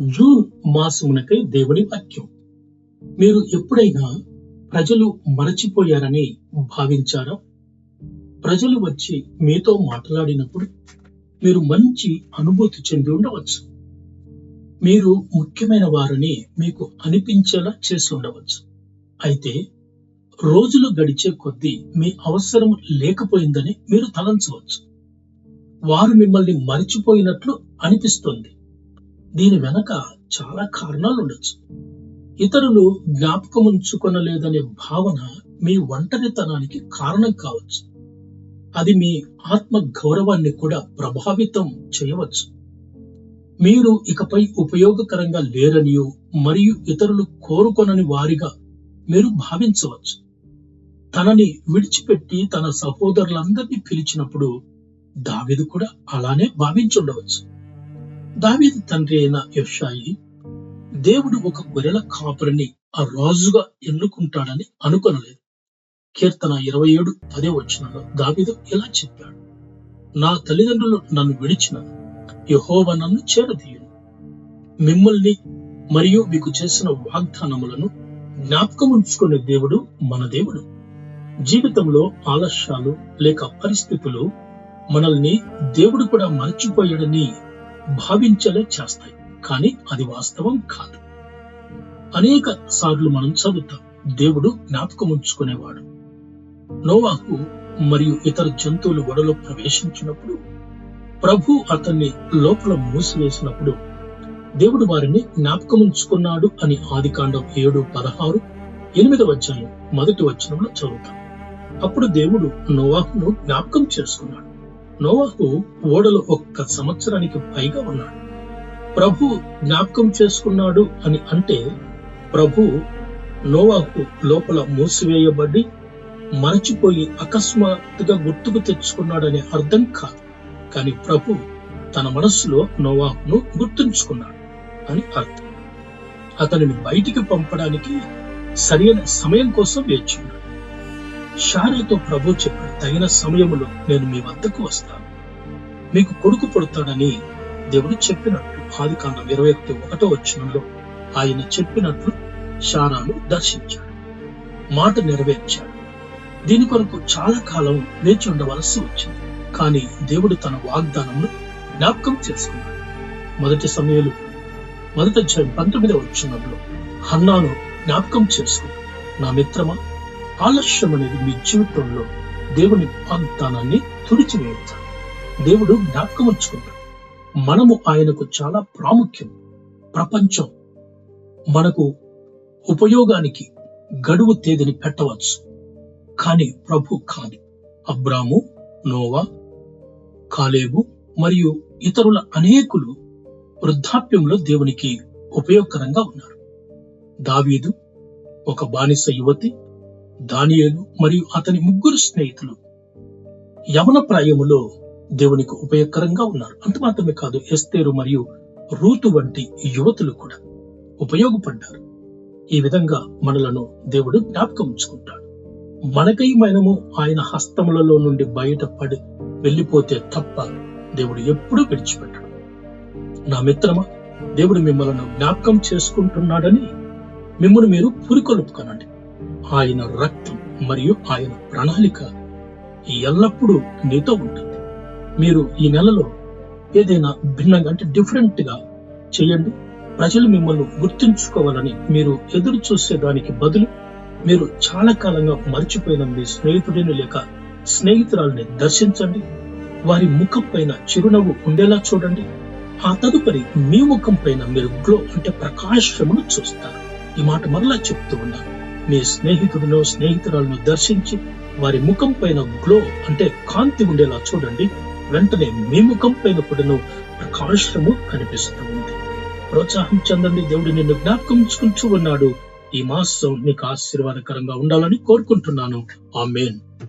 June మాసమునకై దేవుని వాక్యం. మీరు ఎప్పుడైనా ప్రజలు మరచిపోయారని భావించారా? ప్రజలు వచ్చి మీతో మాట్లాడినప్పుడు మీరు మంచి అనుభూతి చెంది ఉండవచ్చు. మీరు ముఖ్యమైన వారని మీకు అనిపించేలా చేసి ఉండవచ్చు. అయితే రోజులు గడిచే కొద్దీ మీ అవసరం లేకపోయిందని మీరు తలంచవచ్చు. వారు మిమ్మల్ని మరిచిపోయినట్లు అనిపిస్తుంది. దీని వెనక చాలా కారణాలు ఉండొచ్చు ఇతరులు జ్ఞాపకం ఉంచుకొనలేదనే భావన మీ ఒంటరితనానికి కారణం కావచ్చు. అది మీ ఆత్మ గౌరవాన్ని కూడా ప్రభావితం చేయవచ్చు. మీరు ఇకపై ఉపయోగకరంగా లేరనియో మరియు ఇతరులు కోరుకొనని వారిగా మీరు భావించవచ్చు. తనని విడిచిపెట్టి తన సహోదరులందరినీ పిలిచినప్పుడు దావిదు కూడా అలానే భావించుండవచ్చు. దావీదు తండ్రి అయిన యెషాయి దేవుడు ఒక గొర్రెల కాపురిని ఆ రాజుగా ఎన్నుకుంటాడని అనుకొనలేదు. కీర్తన ఇరవై ఏడు పదే వచ్చినలో దావీదు ఇలా చెప్పాడు నా తల్లిదండ్రులు నన్ను విడిచిన యహోవ నన్ను చేరదీయను. మిమ్మల్ని మరియు మీకు చేసిన వాగ్దానములను జ్ఞాపకం ఉంచుకునే దేవుడు మన దేవుడు. జీవితంలో ఆలస్యాలు లేక పరిస్థితులు మనల్ని దేవుడు కూడా మర్చిపోయాడని భావించేలా చేస్తాయి కానీ అది వాస్తవం కాదు. అనేక సార్లు మనం చదువుతాం దేవుడు జ్ఞాపకం ఉంచుకునేవాడు. నోవాకు మరియు ఇతర జంతువులు ఒడలో ప్రవేశించినప్పుడు ప్రభు అతన్ని లోపల మూసివేసినప్పుడు దేవుడు వారిని జ్ఞాపకం ఉంచుకున్నాడు అని ఆదికాండం ఏడు పదహారు ఎనిమిదవ అధ్యాయం మొదటి వచనంలో చదువుతాం. అప్పుడు దేవుడు నోవాహును జ్ఞాపకం చేసుకున్నాడు. నోవాకు ఓడలో ఒక్క సంవత్సరానికి పైగా ఉన్నాడు. ప్రభు జ్ఞాపకం చేసుకున్నాడు అని అంటే ప్రభు నోవాకు లోపల మూసివేయబడి మరచిపోయి అకస్మాత్తుగా గుర్తుకు తెచ్చుకున్నాడనే అర్థం కాదు. కానీ ప్రభు తన మనస్సులో నోవాకును గుర్తుంచుకున్నాడు అని అర్థం. అతనిని బయటికి పంపడానికి సరైన సమయం కోసం వేచి ఉన్నాడు. షారాతో ప్రభు చెప్పాడు తగిన సమయంలో నేను మీ వద్దకు వస్తాను. మీకు కొడుకు పుడతాడని దేవుడు చెప్పినట్లు ఆది కాండం ఇరవై ఒకటి ఒకటో వచ్చినంలో ఆయన చెప్పినట్లు షారాను దర్శించాడు. మాట నెరవేర్చాడు. దీని కొరకు చాలా కాలం వేచి ఉండవలసి వచ్చింది. కానీ దేవుడు తన వాగ్దానంను జ్ఞాపకం చేసుకున్నాడు. మొదటి సమయంలో మొదటి అధ్యాయం పంతొమ్మిదవ వచ్చినప్పుడు హన్నాను జ్ఞాపకం చేసుకున్నాడు. నా మిత్రమా ఆలస్యం అనేది మీ జీవితంలో దేవుని వాగ్దానాన్ని తుడిచివేయతాడు దేవుడు జ్ఞాపకం ఉంచుకుంటాడు. మనము ఆయనకు చాలా ప్రాముఖ్యం. ప్రపంచం మనకు ఉపయోగానికి గడువు తేదీని పెట్టవచ్చు. కానీ ప్రభు కాదు. అబ్రాము నోవా కాలేబు మరియు ఇతరుల అనేకులు వృద్ధాప్యంలో దేవునికి ఉపయోగకరంగా ఉన్నారు. దావీదు ఒక బానిస యువతి దానియేలు మరియు అతని ముగ్గురు స్నేహితులు. యవన ప్రాయములో దేవునికి ఉపయోగకరంగా ఉన్నారు. అంత మాత్రమే కాదు ఎస్తేరు మరియు రూతు వంటి యువతులు కూడా ఉపయోగపడ్డారు. ఈ విధంగా మనలను దేవుడు జ్ఞాపకం ఉంచుకుంటాడు. మనకై మనము ఆయన హస్తములలో నుండి బయటపడి వెళ్ళిపోతే తప్ప దేవుడు ఎప్పుడూ విడిచిపెట్టడు. నా మిత్రమా దేవుడు మిమ్మల్ని జ్ఞాపకం చేసుకుంటున్నాడని మిమ్మల్ని మీరు పురికొల్పుకొనండి. ఆయన రక్తం మరియు ఆయన ప్రణాళిక ఎల్లప్పుడూ నీతో ఉంటుంది. మీరు ఈ నెలలో ఏదైనా భిన్నంగా అంటే డిఫరెంట్గా చేయండి. ప్రజలు మిమ్మల్ని గుర్తుంచుకోవాలని మీరు ఎదురు చూసే దానికి బదులు మీరు చాలా కాలంగా మర్చిపోయిన మీ స్నేహితుడిని లేక స్నేహితురాలని దర్శించండి. వారి ముఖం పైన చిరునవ్వు ఉండేలా చూడండి. ఆ తదుపరి మీ ముఖం పైన మీరు గ్లో అంటే ప్రకాశమును చూస్తారు. ఈ మాట మరలా చెప్తూ ఉన్నాను. మీ స్నేహితుడినో స్నేహితురాలను దర్శించి వారి ముఖం పైన గ్లో అంటే కాంతి ఉండేలా చూడండి. వెంటనే మీ ముఖం పైన కూడాను ప్రకాశము కనిపిస్తూ ఉంది ప్రోత్సాహం చెందండి దేవుడు నిన్ను జ్ఞాపకం ఉంచుకుంటూ ఉన్నాడు. ఈ మాసం నీకు ఆశీర్వాదకరంగా ఉండాలని కోరుకుంటున్నాను. ఆమెన్.